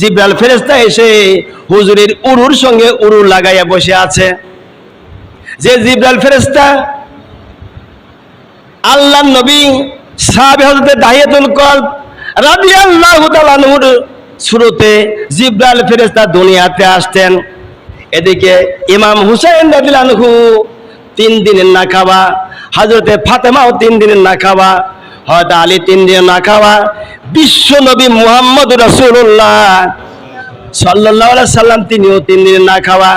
জিব্রাল ফেরেস্তা এসে হুজুরের উরুর সঙ্গে উরু লাগাইয়া বসে আছে। যে জিব্রাল ফেরেস্তা আল্লাহ নবী সাহাবে হজরতে দাহিয়াতুল কল রাদিয়াল্লাহু তাআলা নূর শুরুতে জিব্রাল ফেরেস্তা দুনিয়াতে আসতেন। এদিকে ইমাম হুসাইন রাদিয়াল্লাহু তিন দিনের না খাওয়া হজরতে ফাতেমাও তিন দিনের না খাওয়া হয়তো আলী তিন দিন না খাওয়া। বিশ্ব নবী মুহাম্মদ রসুল্লাহ আলাইহি সাল্লাম তিনিও তিন দিন না খাওয়া।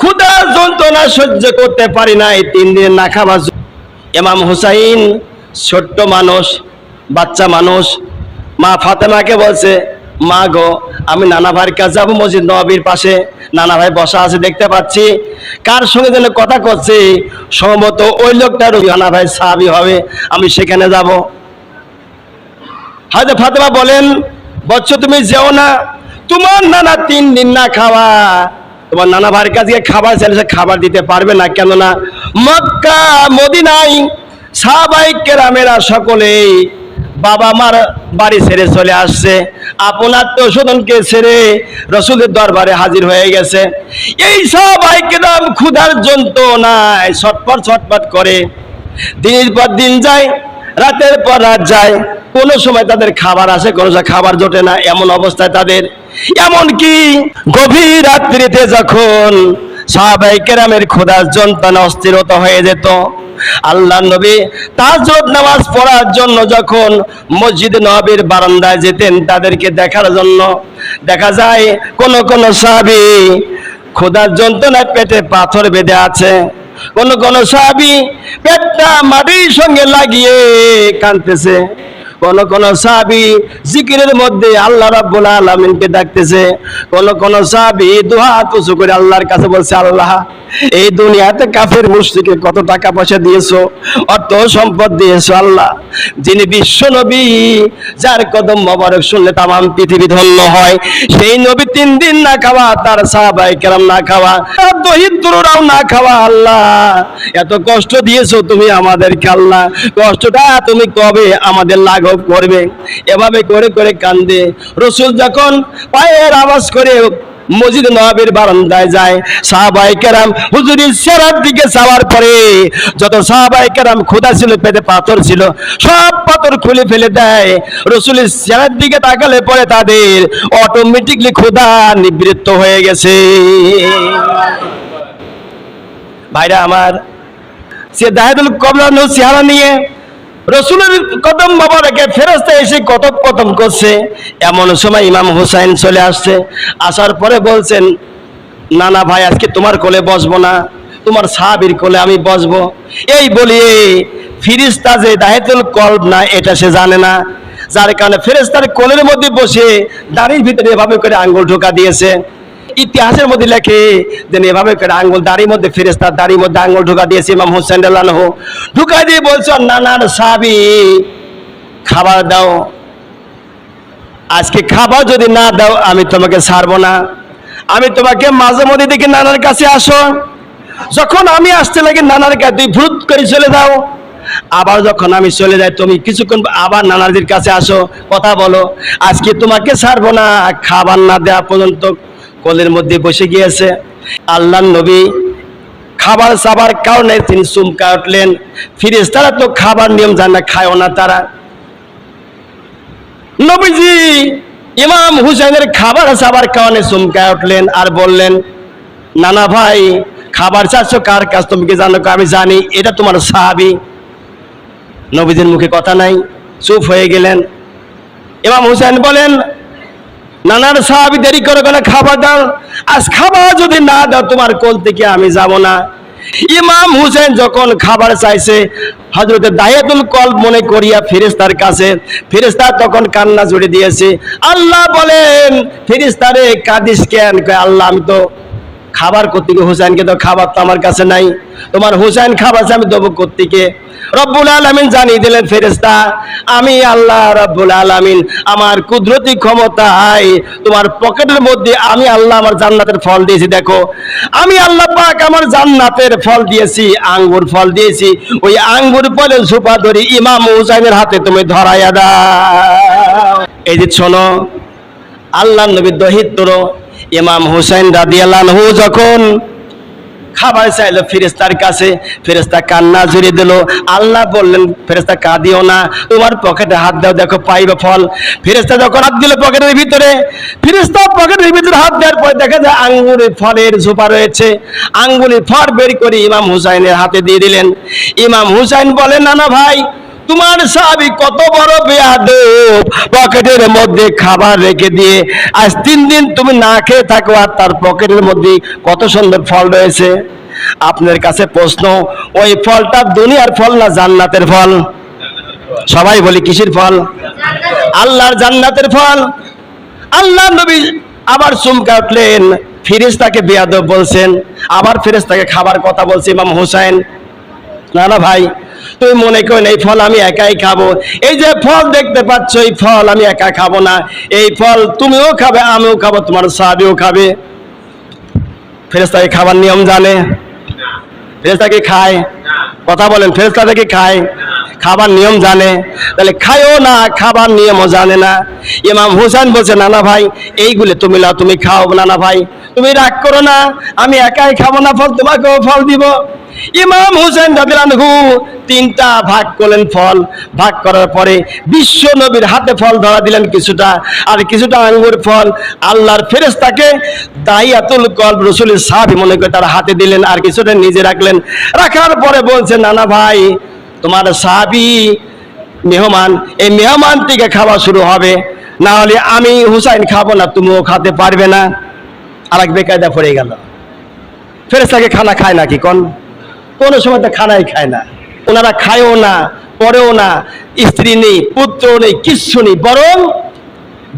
ক্ষুদা যন্ত্রণা সহ্য করতে পারি না এই তিন দিন না খাওয়া। এমাম হুসাইন ছোট্ট মানুষ, বাচ্চা মানুষ। মা ফাতেমাকে বলছে মা গো, আমি নানা ভাইয়ের কাছে যাব মসজিদ নবাবির পাশে। নানা ভাই বসা আছে, দেখতে পাচ্ছি। কার সঙ্গে যেন কথা করছে? সম্ভবত ওই লোকটার নানা ভাই সাহাবি হবে, আমি সেখানে যাব। হয়তো ফাতেমা বলেন বচ্চ তুমি যেও না, তোমার নানা তিন দিন না খাওয়া। তোমার নানা ভাইয়ের কাছে খাবার চাইলে সে খাবার দিতে পারবে না, কেননা মক্কা মদিনাই সাহাবাই কেরামেরা সকলেই বাবা মার বাড়ি ছেড়ে চলে আসছে। আপনার তো স্বজনকে ছেড়ে রসুলের দরবারে হাজির হয়ে গেছে। এই সবাই কেরাম ক্ষুধার যন্ত্রণায় ছটপট ছটপট করে। দিনের পর দিন যায়, রাতের পর রাত যায়। কোনো সময় তাদের খাবার আসে, কোনো খাবার জোটে না। এমন অবস্থায় তাদের। এমন কি গভীর রাত্রিতে যখন সাহাবাই কেরামের ক্ষুধার যন্ত্রণা অস্থিরতা হয়ে যেত আল্লাহ নবী তাজরত নামাজ পড়ার জন্য যখন মসজিদ নবীর বারান্দায় যেতেন তাদেরকে দেখার জন্য, দেখা যায় কোন কোন সাহাবি খোদার যন্ত্রণায় পেটে পাথর বেঁধে আছে, কোন কোন সাহাবি পেটটা মাটির সঙ্গে লাগিয়ে কাঁদতেছে। কোন কোন সাহাবি জিকিরের মধ্যে আল্লাহ রাব্বুল আলামিনকে ডাকতেছে, কোন কোন সাহাবি দুহাত উঁচু করে আল্লাহর কাছে বলছে, আল্লাহ, এই দুনিয়াতে কাফের মুশরিকে কত টাকা পয়সা দিয়েছ, অর্থ সম্পদ দিয়েছ, আল্লাহ, যিনি বিশ্ব নবী, যার কদম মোবারক শুনলে তামাম পৃথিবী ধন্য হয়, সেই নবী তিন দিন না খাওয়া, তার সাহাবাই কেরাম না খাওয়া, তার দরিদ্ররাও না খাওয়া, আল্লাহ, এত কষ্ট দিয়েছ তুমি আমাদেরকে, আল্লাহ, কষ্টটা তুমি কবে আমাদের লাঘব করবে। এভাবে করে করে কান্দে। রসুল যখন পায়ের আওয়াজ করে মসজিদ নবাবের বারান্দায় যায় সাহাবাই কেরাম হুজুরির সেরার দিকে যাওয়ার পরে যত সাহাবাই কেরাম ক্ষুধা ছিল, পেটে পাথর ছিল, সব পাথর খুলে ফেলে দেয়। রসুলের সেরার দিকে তাকালে পরে তাদের অটোমেটিকলি ক্ষুধা নিবৃত্ত হয়ে গেছে। ভাইরা আমার, সে দাহেদুল কবলান চেহারা নিয়ে রসুলের কদম বাবা রেখে ফেরস্তা এসে কতক কতম করছে। এমন সময় ইমাম হুসাইন চলে আসছে। আসার পরে বলছেন না না ভাই, আজকে তোমার কোলে বসবো না। তোমার সাহাবির কোলে আমি বসবো। এই বলিয়ে ফিরিস্তা যে দাহেতুল কল্প না, এটা সে জানে না। যার কারণে ফেরেস্তার কোলের মধ্যে বসে দাড়ির ভিতরে এভাবে করে আঙ্গুল ঢোকা দিয়েছে। ইতিহাসের মধ্যে লেখে যে এভাবে করে আঙ্গুল দাড়ির মধ্যে ফেরেস্তার দাড়ির মধ্যে আঙ্গুল ঢোকা দিয়েছে ইমাম হোসেন ঢুকা দিয়ে বলছো নানার সাবি খাবার দাও। আজকে খাবার যদি না দাও, আমি তোমাকে ছাড়বো না। আমি তোমাকে মাঝে মধ্যে দেখি নানার কাছে আসো। যখন আমি আসতে লাগে, নানার কাছে তুই ভূত করে চলে যাও। আবার যখন আমি চলে যাই, তুমি কিছুক্ষণ আবার নানাদের কাছে আসো, কথা বলো। আজকে তোমাকে ছাড়বো না, খাবার না দেওয়া পর্যন্ত কোলের মধ্যে বসে গিয়েছে। আল্লাহ নবী খাবার সাবার কারণে তিনি চুমকা উঠলেন তারা তো খাবার নিয়ম জানে না, খায়ও না তারা। নবীজি ইমাম হুসাইনের খাবার সাবার কারণে চমকা উঠলেন আর বললেন, নানা ভাই, খাবার চাচ্ছ কার কাছ? তুমি জানো? আমি জানি, এটা তোমার সাহাবি। নবীজির মুখে কথা নাই, চুপ হয়ে গেলেন। ইমাম হুসাইন বলেন নানার সাহাবি দেরি করে কেন খাবার দাও। আজ খাবার যদি না দাও, তোমার কোল থেকে আমি যাব না। ইমাম হুসেন যখন খাবার চাইছে হজরত দায়েতুল কল মনে করিয়া ফেরেস্তার কাছে ফেরেস্তা তখন কান্না জুড়ে দিয়েছে, আল্লাহ বলেন ফেরিস্তারে কাদিস কেন? আল্লাহ, আমি তো খাবার করতে হুসাইনকে তো খাবার তো আমার কাছে নাই। তোমার হুসাইন খাবার আছে, আমি দেবো করতে রব্বুল আলমিন জানিয়ে দিলেন ফেরেস্তা আমি আল্লাহ রব্বুল আলমিন আমার কুদরতি ক্ষমতায়, তোমার পকেটের মধ্যে আমি আল্লাহ আমার জান্নাতের ফল দিয়েছি, দেখো। আমি আল্লাহ পাক আমার জান্নাতের ফল দিয়েছি, আঙ্গুর ফল দিয়েছি। ওই আঙ্গুর ফলের সুপা ধরি ইমাম হুসাইনের হাতে তুমি ধরাইয়া দাও। এই যে শোনো, আল্লাহ নবী দহিত্র ইমাম হুসাইন রাদিয়াল্লাহু যখন খাবার চাইলো ফেরেস্তার কাছে ফেরেস্তা কান্না জুড়ে দিল। আল্লাহ বললেন ফেরেস্তা কাঁদিও না। তোমার পকেটে হাত দাও, দেখো পাইবে ফল। ফেরেস্তা যখন হাত দিল পকেটের ভিতরে ফেরেস্তা পকেটের ভিতরে হাত দেওয়ার পর দেখা যায় আঙ্গুরি ফলের ঝোপা রয়েছে। আঙ্গুলি ফল বের করে ইমাম হুসাইনের হাতে দিয়ে দিলেন। ইমাম হুসাইন বলেন না না ভাই তোমার সাহাবি কত বড় বেয়াদ পকেটের মধ্যে খাবার রেখে দিয়ে আজ তিন দিন তুমি না খেয়ে থাকো আর তার পকেটের মধ্যে কত সুন্দর ফল রয়েছে। আপনার কাছে প্রশ্ন, ওই ফলটা দুনিয়ার ফল না জান্নাতের ফল? সবাই বলি, কিসের ফল? আল্লাহর জান্নাতের ফল। আল্লাহ নবী আবার চুমকা উঠলেন ফিরিস্তাকে বেয়াদব বলছেন। আবার ফিরিস্তাকে খাবার কথা বলছে ইমাম হুসাইন। না না ভাই তুই মনে করেন এই ফল আমি একাই খাব। এই যে ফল দেখতে পাচ্ছ, এই ফল আমি একা খাব না। এই ফল তুমিও খাবে, আমিও খাব, তোমার সাহাবিও খাবে। ফেরেস্তাকে খাবার নিয়ম জানে। ফেরেস্তাকে খায়। কথা বলেন ফেরেস্তাকে কি খায়। খাবার নিয়ম জানে। তাহলে খায়ও না, খাবার নিয়মও জানে না। ইমাম হুসাইন বলছে, নানা ভাই, এইগুলো তুমি লাও তুমি খাও, নানা ভাই। তুমি রাগ করো না, আমি একাই খাব না ফল, তোমাকেও ফল দিব। ইমাম হুসেন রাদিয়াল্লাহু তিনটা ভাগ করলেন ফল। ভাগ করার পরে বিশ্ব নবীর হাতে ফল ধরা দিলেন কিছুটা, আর কিছুটা আঙ্গুর ফল আল্লাহর ফেরেশতাকে দাইয়াতুল কলব রসুলের সাহাবী মনে করে তার হাতে দিলেন আর কিছুটা নিজে রাখলেন। রাখার পরে বলছেন নানা ভাই, তোমার সাহাবী মেহমান, এই মেহমান থেকে খাওয়া শুরু হবে। না হলে আমি হুসাইন খাব না, তুমিও খাতে পারবে না। আর এক বেকায়দা পড়ে গেল। ফেরেস্তাকে খানা খায় নাকি কোন? কোনো সময় তো খানাই খায় না। ওনারা খায়ও না পরেও না, স্ত্রী নেই, পুত্র নেই, কিচ্ছু নেই, বরং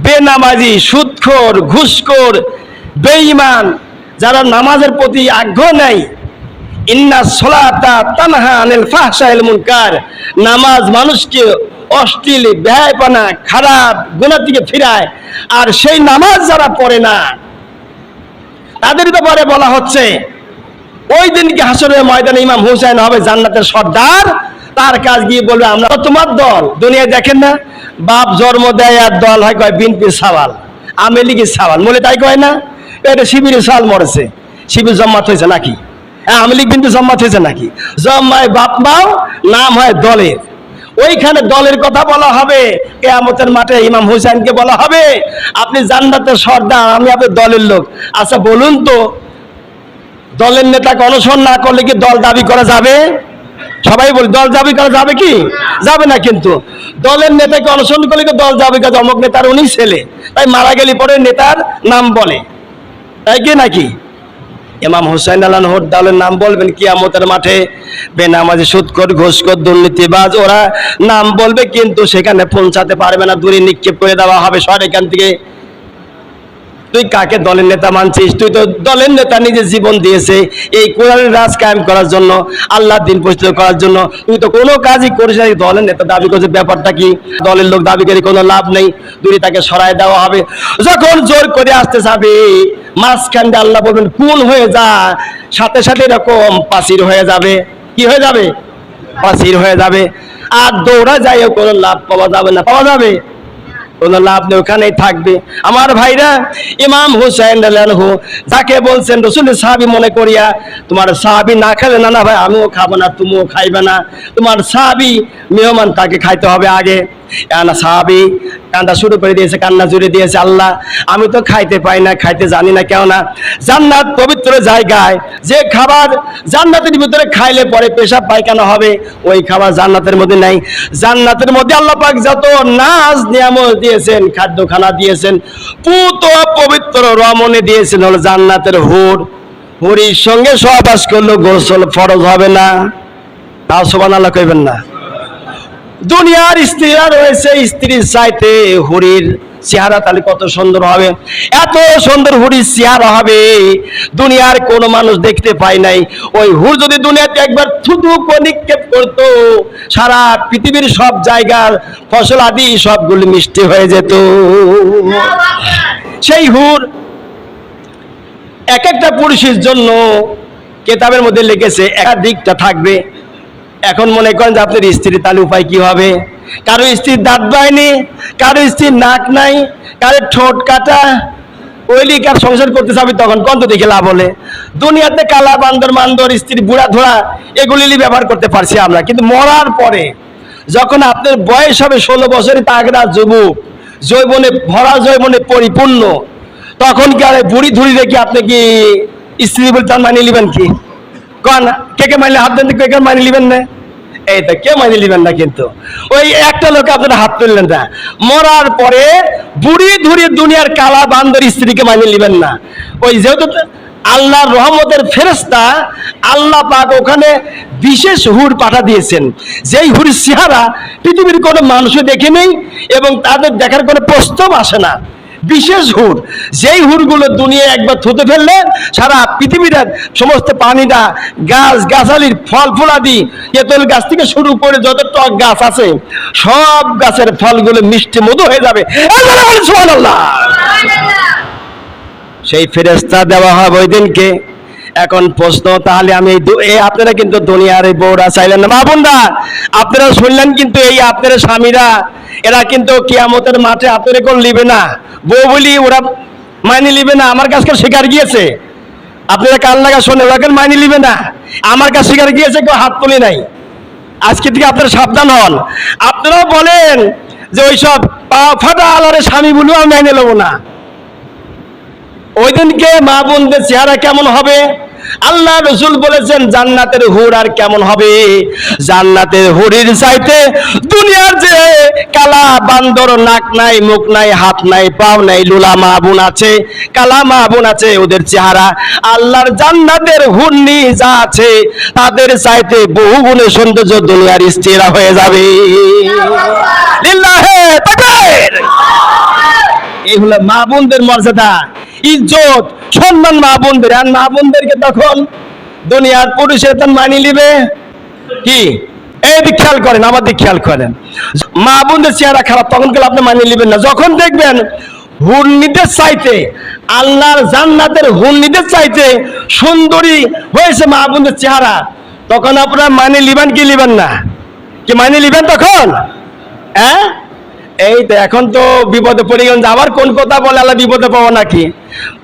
বেনামাজি সুদখোর ঘুষখোর, বেঈমান, যারা নামাজের প্রতি আগ্রহ নেই ইন্না সলাতা তানহা আনিল ফাহশাইল মুনকার, নামাজ মানুষকে অশ্লীল ব্যয়পানা খারাপ গুণার দিকে ফিরায়, আর সেই নামাজ যারা পড়ে না, তাদের ব্যাপারে বলা হচ্ছে ওই দিনকে হাসরের ময়দানে ইমাম হুসাইন হবে জান্নাতের সর্দার? তার কাজ গিয়ে বলবে, আমরা তোমার দল। দুনিয়া দেখেন না, বাপ জন্ম দেয় আর দল হয় কয় বিনপির সাওয়াল, আমি লিগির সাওয়াল। বলে তাই কয় না, এটা শিবিরের সাল মরেছে। শিবির জম্মাত হয়েছে নাকি? হ্যাঁ আমি লিখ বিন্দু জম্মাত হয়েছে নাকি? জম্মায় বাপ মাও, নাম হয় দলের। ওইখানে দলের কথা বলা হবে। কেয়ামতের মাঠে ইমাম হুসাইনকে বলা হবে, আপনি জান্নাতের সর্দার, আমি আপনার দলের লোক। আচ্ছা বলুন তো দলের নেতাকে অনুসরণ না করলে কি দল দাবি করা যাবে? সবাই বলি, দল দাবি করা যাবে কি? যাবে না কিন্তু। দলের নেতাকে অনুসরণ করলে কি দল দাবি করা অমুক নেতার উনি ছেলে, তাই মারা গেলে পরে নেতার নাম বলে। তাই কি নাকি? ইমাম হুসাইন আল্লাহর দলের নাম বলবেন, কিয়ামতের মাঠে বেনামাজি সুদকর ঘুষকর দুর্নীতিবাজ, ওরা নাম বলবে, কিন্তু সেখানে পৌঁছাতে পারবে না, দূরে নিক্ষেপ করে দেওয়া হবে। সর এখান থেকে তুই কাকে দলের নেতা মানছিস? তুই তো দলের নেতা নিজের জীবন দিয়েছে। এই কোরআনের রাজ কায়েম করার জন্য, আল্লাহ দিন প্রতিষ্ঠিত করার জন্য। তুই তো কোনো কাজই করিস না। দলের নেতা দাবি করছে, ব্যাপারটা কি? দলের লোক দাবি করে কোনো লাভ নেই। দূরে তাকে সরায় দেওয়া হবে, যখন জোর করে আসতে যাবে মাঝখান দিয়ে আল্লাহ বলবেন কোন হয়ে যা। সাথে সাথে এরকম পাসির হয়ে যাবে। কি হয়ে যাবে? পাসির হয়ে যাবে। আর দৌড়া যাইও, কোনো লাভ পাওয়া যাবে না। পাওয়া যাবে। লাভ নেই, ওখানেই থাকবে। আমার ভাইরা ইমাম হুসাইন রাদিয়াল্লাহু যাকে বলছেন, রসুল সাহাবি মনে করিয়া তোমার সাহাবি না খেলে, না না ভাই, আমিও খাব না, তুমিও খাইবে না। তোমার সাহাবি মেহমান, তাকে খাইতে হবে আগে। না সাহাবি, কান্দা শুরু করে দিয়েছে, কান্না জুড়ে দিয়েছে, আল্লাহ, আমি তো খাইতে পাই না, খাইতে জানি না, কেউ না। জান্নাত পবিত্র জায়গায়, যে খাবার জান্নাতের ভিতরে খাইলে পরে পেশাব পায়খানা হবে, ওই খাবার জান্নাতের মধ্যে নাই। জান্নাতের মধ্যে আল্লাহ পাক যত নাজ, নিয়ামত দিয়েছেন, খাদ্যখানা দিয়েছেন, পুত পবিত্র রমণে দিয়েছেন হলো জান্নাতের হুর। হরির সঙ্গে সহবাস করল, গোসল ফরজ হবে না। তাও সোবান আল্লাহ কইবেন না। দুনিয়ার স্ত্রীরা রয়েছে স্ত্রীর চাইতে হুরির চেহারা তাহলে কত সুন্দর হবে? এত সুন্দর হুরির চেহারা হবে। দুনিয়ার কোনো মানুষ দেখতে পায় নাই। ওই হুর যদি দুনিয়াতে একবার থুতু নিক্ষেপ করতো, সারা পৃথিবীর সব জায়গার ফসল আদি সবগুলি মিষ্টি হয়ে যেত। সেই হুর এক একটা পুরুষের জন্য কেতাবের মধ্যে লিখেছে, একাধিকটা থাকবে। এখন মনে করেন যে আপনার স্ত্রী তাহলে উপায় কি হবে? কারও স্ত্রীর দাঁত বাইনি কারও স্ত্রীর নাক নাই, কারে ঠোঁট কাটা। ওইলি কার সংসার করতে যাবি তখন? কত দেখে লাভ হলে। দুনিয়াতে কালা বান্দর, মান্দর স্ত্রী বুড়া ধোড়া, এগুলি ব্যবহার করতে পারছি আমরা। কিন্তু মরার পরে যখন আপনার বয়স হবে ষোলো বছরের তাগড়া যুবক জৈবনে ভরা জৈবনে পরিপূর্ণ, তখন কি আর বুড়ি ধুড়ি রেখে আপনি কি স্ত্রী বলে তার মানিয়ে নেবেন কি? কন? কে কে মাইলে হাত দেন, কে কে মানিয়ে নেবেন না? এই তো কেউ মানিয়ে নেবেন না কিন্তু? ওই একটা লোক আপনারা হাত তুললেন না। মরার পরে বুড়ি ধুড়ি দুনিয়ার কালা বান্দর স্ত্রীকে মানিয়ে নেবেন না। ওই যেহেতু আল্লাহর রহমতের ফেরেস্তা আল্লাহ পাক ওখানে বিশেষ হুর পাঠা দিয়েছেন। যেই হুর চেহারা পৃথিবীর কোনো মানুষও দেখে নেই এবং তাদের দেখার কোনো প্রস্তাব আসে না। বিশেষ হুর। যেই হুরগুলো দুনিয়া একবার থুতে ফেললে সারা পৃথিবীর সমস্ত পানিটা গাছ গাছালির ফল ফুল আদি তেঁতুল গাছ থেকে শুরু করে যত টক গাছ আছে সব গাছের ফলগুলো মিষ্টি মধু হয়ে যাবে। সেই ফেরেস্তা দেওয়া হবে ওই দিনকে। এখন প্রশ্ন, তাহলে আমি এই আপনারা কিন্তু দুনিয়ার এই বউরা চাইলেন না। বাবুনরা আপনারা শুনলেন কিন্তু এই আপনার স্বামীরা, এরা কিন্তু কিয়ামতের মাঠে আপনারা কোন লিবে না। বউ বলি ওরা মাইনে লিবে না, আমার কাছে শিকার গিয়েছে। আপনারা কান লাগা শোনে ওরা কেন মাইনে লিবে না? আমার কাছে শিকার গিয়েছে, কেউ হাত তুলি নাই। আজকে থেকে আপনারা সাবধান হন। আপনারাও বলেন যে ওইসব ফাটা আলারে স্বামী বলেও আমি মেনে নেব না। ওই দিনকে মা বোনদের চেহারা কেমন হবে? আল্লাহ রসুল বলেছেন, জান্নাতের হুর আর কেমন হবে? জান্নাতের হুরির চাইতে দুনিয়ার যে কালা বান্দর, নাক নাই, মুখ নাই, হাত নাই, পাও নাই, লুলা বোন আছে, কালা মা বোন আছে, ওদের চেহারা আল্লাহর জান্নাতের হুন্নি যা আছে, তাদের চাইতে বহু গুণে সৌন্দর্য দুনিয়ার স্ত্রীরা হয়ে যাবে। এই হলো মা বোনদের মর্যাদা। ইজ্জত, সম্মান মা বোনদের। আর মা বোনদেরকে তখন দুনিয়ার পুরুষের তখন মানি নিবে। কি? এই দিক খেয়াল করেন, আমার দিক খেয়াল করেন। মা বোনদের চেহারা খারাপ, তখন গেলে আপনি মানিয়ে নেবেন না। যখন দেখবেন হুর্নিদের চাইতে, আল্লাহর জান্নাতের হুর্নিদের চাইতে সুন্দরী হয়েছে মা বোনদের চেহারা, তখন আপনারা মানে লিবেন কি লিবেন না? কি মানে লিবেন তখন? হ্যাঁ? এই তো এখন তো বিপদে পড়ে গেলেন আবার কোন কথা বলে আল্লাহ বিপদে পাবো নাকি?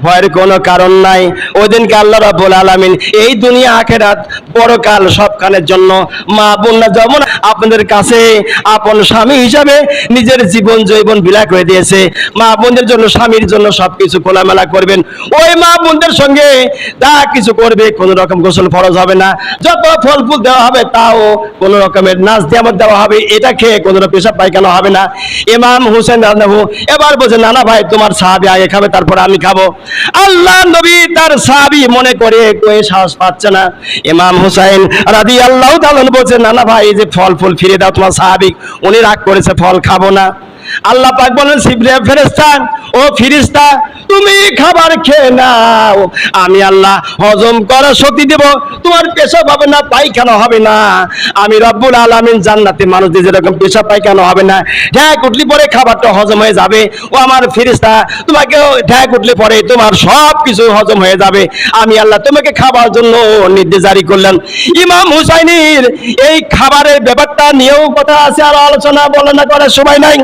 ভয়ের কোনো কারণ নাই। ওই দিনকে আল্লাহ রাব্বুল আলামিন এই দুনিয়া আখেরাত পরকাল সবখানের জন্য মা বোনরা যেমন আপনাদের কাছে আপন স্বামী হিসাবে নিজের জীবন জৈবন বিলা করে দিয়েছে। মা বোনদের জন্য, স্বামীর জন্য সবকিছু খোলামেলা করবেন। ওই মা বোনদের সঙ্গে যা কিছু করবে কোনো রকম গোসল ফরজ হবে না। যত ফল ফুল দেওয়া হবে তাও কোনো রকমের নাচ দেওয়া দেওয়া হবে। এটা খেয়ে কোনো রকম পেশাব পায়খানা হবে না। ইমাম হুসেন রাজনাহু এবার বলছে নানা ভাই, তোমার সাহাবি আগে খাবে, তারপর আমি খাব। আল্লাহ নবী তার সাহাবি মনে করে কয়ে সাহস পাচ্ছে না। ইমাম হুসাইন রাদি আল্লাহ বলছে নানা ভাই যে ফল ফুল ফিরে দাও তোমার স্বাভাবিক উনি রাগ করেছে, ফল খাব না। আল্লাহ পাক বলেন সিবরে ফেরেস্তা ও ফিরিস্তা তুমি খাবার খেয়ে নাও। আমি আল্লাহ হজম করার শক্তি দেব, তোমার পেশাব হবে না, পায়খানা হবে না। আমি রব্বুল আলামিন জান্নাতে মানুষদের যেরকম পেশাব, পায়খানা হবে না। ঢ্যাক উঠলি পরে খাবারটা হজম হয়ে যাবে। ও আমার ফিরিস্তা তোমাকে ঢ্যাক উঠলে পরে তোমার সব কিছু হজম হয়ে যাবে। আমি আল্লাহ তোমাকে খাবার জন্য নির্দেশ জারি করলাম। ইমাম হুসাইনের এই খাবারের ব্যাপারটা নিয়েও কথা আছে, আর আলোচনা, বর্ণনা করার সময় নাই।